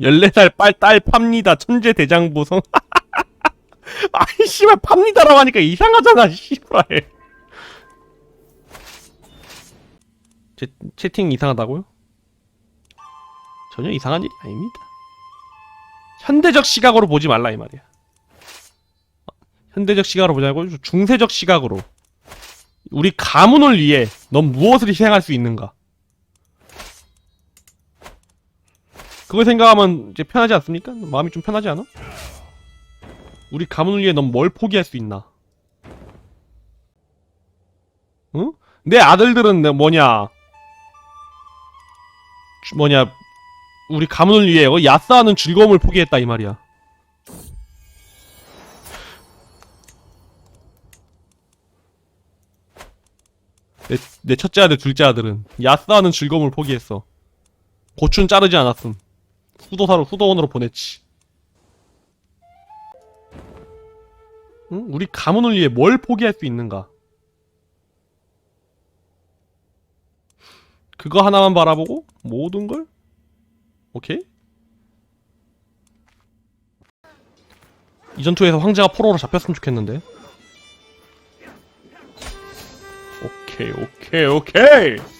14살 빨, 딸 팝니다. 천재 대장보성. 아이, 씨발, 팝니다라고 하니까 이상하잖아, 씨발. 채, 채팅 이상하다고요? 전혀 이상한 일이 아닙니다. 현대적 시각으로 보지 말라, 이 말이야. 어, 현대적 시각으로 보지 말고 중세적 시각으로. 우리 가문을 위해 넌 무엇을 희생할 수 있는가? 그걸 생각하면 이제 편하지 않습니까? 마음이 좀 편하지 않아? 우리 가문을 위해 넌 뭘 포기할 수 있나? 응? 내 아들들은 내 뭐냐? 주- 뭐냐? 우리 가문을 위해 어? 야싸하는 즐거움을 포기했다 이 말이야. 내, 내 첫째 아들, 둘째 아들은 야싸하는 즐거움을 포기했어. 고추는 자르지 않았음. 수도사로 수도원으로 보냈지. 응? 우리 가문을 위해 뭘 포기할 수 있는가? 그거 하나만 바라보고 모든 걸? 오케이. 이 전투에서 황제가 포로로 잡혔으면 좋겠는데. 오케이, 오케이, 오케이.